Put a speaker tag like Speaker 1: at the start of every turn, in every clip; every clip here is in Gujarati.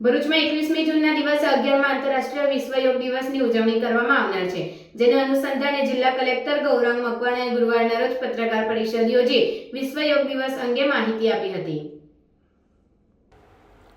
Speaker 1: ભરૂચમાં એકવીસમી જૂનના દિવસે અગિયારમાં આંતરરાષ્ટ્રીય વિશ્વ યોગ દિવસની ઉજવણી કરવામાં આવનાર છે, જેને અનુસંધાને જિલ્લા કલેક્ટર ગૌરાંગ મકવાણાએ ગુરુવારના રોજ પત્રકાર પરિષદ યોજી વિશ્વ યોગ દિવસ અંગે માહિતી આપી હતી.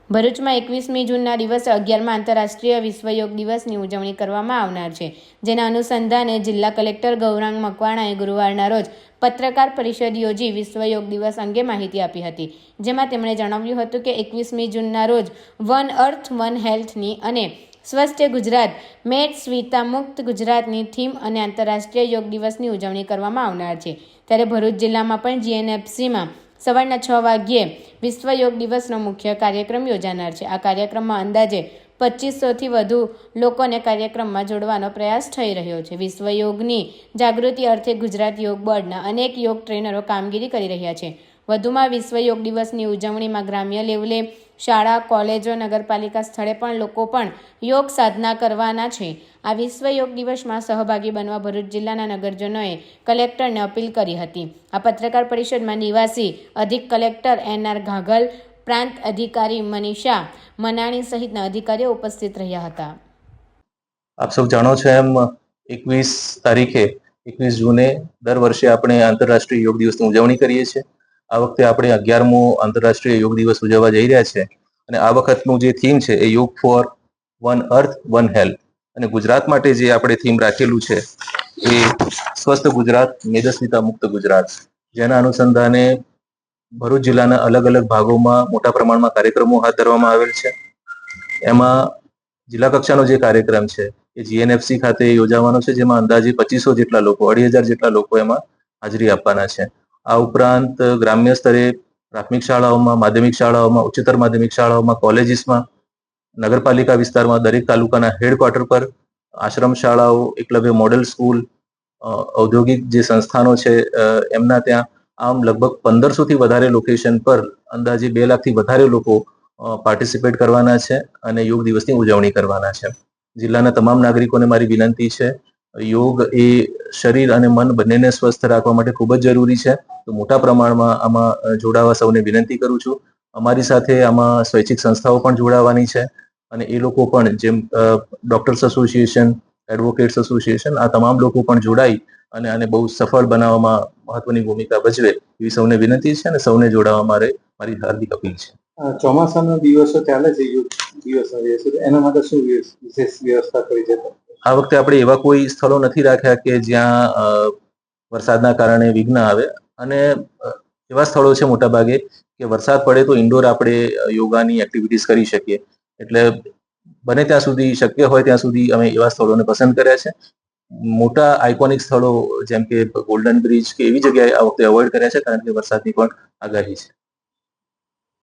Speaker 1: ભરૂચમાં એકવીસમી જૂનના દિવસે અગિયારમાં આંતરરાષ્ટ્રીય વિશ્વ યોગ દિવસની ઉજવણી કરવામાં આવનાર છે, જેના અનુસંધાને જિલ્લા કલેક્ટર ગૌરાંગ મકવાણાએ ગુરુવારના રોજ પત્રકાર પરિષદ યોજી વિશ્વ યોગ દિવસ અંગે માહિતી આપી હતી. જેમાં તેમણે જણાવ્યું હતું કે એકવીસમી જૂનના રોજ વન અર્થ, વન હેલ્થની અને સ્વસ્થ ગુજરાત મેટ સ્વીતા મુક્ત ગુજરાતની થીમ અને આંતરરાષ્ટ્રીય યોગ દિવસની ઉજવણી કરવામાં આવનાર છે. ત્યારે ભરૂચ જિલ્લામાં પણ જીએનએફસીમાં સવારના છ વાગ્યે વિશ્વ યોગ દિવસનો મુખ્ય કાર્યક્રમ યોજાનાર છે. આ કાર્યક્રમમાં અંદાજે પચીસોથી વધુ લોકોને કાર્યક્રમમાં જોડવાનો પ્રયાસ થઈ રહ્યો છે. વિશ્વ યોગની જાગૃતિ અર્થે ગુજરાત યોગ બોર્ડના અનેક યોગ ટ્રેનરો કામગીરી કરી રહ્યા છે. વધુમાં વિશ્વ યોગ દિવસની ઉજવણીમાં ગ્રામ્ય લેવલે શાળા, કોલેજો, નગરપાલિકા સ્થળે પણ લોકો પણ યોગ સાધના કરવાના છે. આ વિશ્વ યોગ દિવસમાં સહભાગી બનવા ભરૂચ જિલ્લાના નગરજનોએ કલેક્ટરને અપીલ કરી હતી. આ પત્રકાર પરિષદમાં નિવાસી અધિક કલેક્ટર એન આર ઘાઘલ, પ્રાંત અધિકારી મનીષા મનાણી સહિતના અધિકારીઓ ઉપસ્થિત રહ્યા હતા.
Speaker 2: આપ સૌ જાણો છો એમ એકવીસ તારીખે એકવીસ જૂને દર વર્ષે આપણે આંતરરાષ્ટ્રીય યોગ દિવસની ઉજવણી કરીએ છીએ. આ વખતે આપણે અગિયારમો આંતરરાષ્ટ્રીય યોગ દિવસ ઉજવવા જઈ રહ્યા છે. અને આ વખતનું જે થીમ છે એ yoga for one earth one health અને ગુજરાત માટે જે આપણે થીમ રાખેલું છે એ સ્વસ્થ ગુજરાત, મેદસ્વીતા મુક્ત ગુજરાત. જેના અનુસંધાને ભરૂચ જિલ્લાના અલગ અલગ ભાગોમાં મોટા પ્રમાણમાં કાર્યક્રમો હાથ ધરવામાં આવેલ છે. એમાં જિલ્લા કક્ષાનો જે કાર્યક્રમ છે એ જીએનએફસી ખાતે યોજાવાનો છે, જેમાં અંદાજે પચીસો જેટલા લોકો, અઢી હજાર જેટલા લોકો એમાં હાજરી આપવાના છે. આ ઉપરાંત ગ્રામ્ય સ્તરે પ્રાથમિક શાળાઓમાં, માધ્યમિક શાળાઓમાં, ઉચ્ચતર માધ્યમિક શાળાઓમાં, કોલેજીસમાં, નગરપાલિકા વિસ્તારમાં, દરેક તાલુકાના હેડક્વાર્ટર પર આશ્રમ શાળાઓ, એકલવ્ય મોડેલ સ્કૂલ ઔદ્યોગિક જે સંસ્થાનો છે એમના ત્યાં આમ લગભગ પંદરસોથી વધારે લોકેશન પર અંદાજે બે લાખથી વધારે લોકો પાર્ટિસિપેટ કરવાના છે અને યોગ દિવસની ઉજવણી કરવાના છે. જિલ્લાના તમામ નાગરિકોને મારી વિનંતી છે યોગ એ શરીર અને મન બંનેને સ્વસ્થ રાખવા માટે ખૂબ જ જરૂરી છે. તો મોટા પ્રમાણમાં આમાં જોડાવા સૌને વિનંતી કરું છું. અમારી સાથે આમાં સ્વૈચ્છિક સંસ્થાઓ પણ જોડાવાની છે અને એ લોકો પણ જેમ ડોક્ટર્સ એસોસિએશન, એડવોકેટ્સ એસોસિએશન આ તમામ લોકો પણ જોડાઈ અને આને બહુ સફળ બનાવવામાં મહત્વની ભૂમિકા ભજવે એવી સૌને વિનંતી છે અને સૌને જોડાવા મારે, મારી હાર્દિક અપીલ છે.
Speaker 3: ચોમાસાના દિવસો ચાલે છે યુગ દિવસના એના માટે શું વિશેષ વ્યવસ્થા કરી છે?
Speaker 2: આ વખતે આપણે એવા કોઈ સ્થળો નથી રાખ્યા કે જ્યાં વરસાદના કારણે વિઘ્ન આવે. અને એવા સ્થળો છે મોટાભાગે કે વરસાદ પડે તો ઇન્ડોર આપણે યોગાની એક્ટિવિટીઝ કરી શકીએ. એટલે બને ત્યાં સુધી શક્ય હોય ત્યાં સુધી અમે એવા સ્થળોને પસંદ કર્યા છે. મોટા આઇકોનિક સ્થળો જેમ કે ગોલ્ડન બ્રિજ કે એવી જગ્યાએ આ વખતે અવોઇડ કર્યા છે કારણ કે વરસાદની પણ આગાહી છે.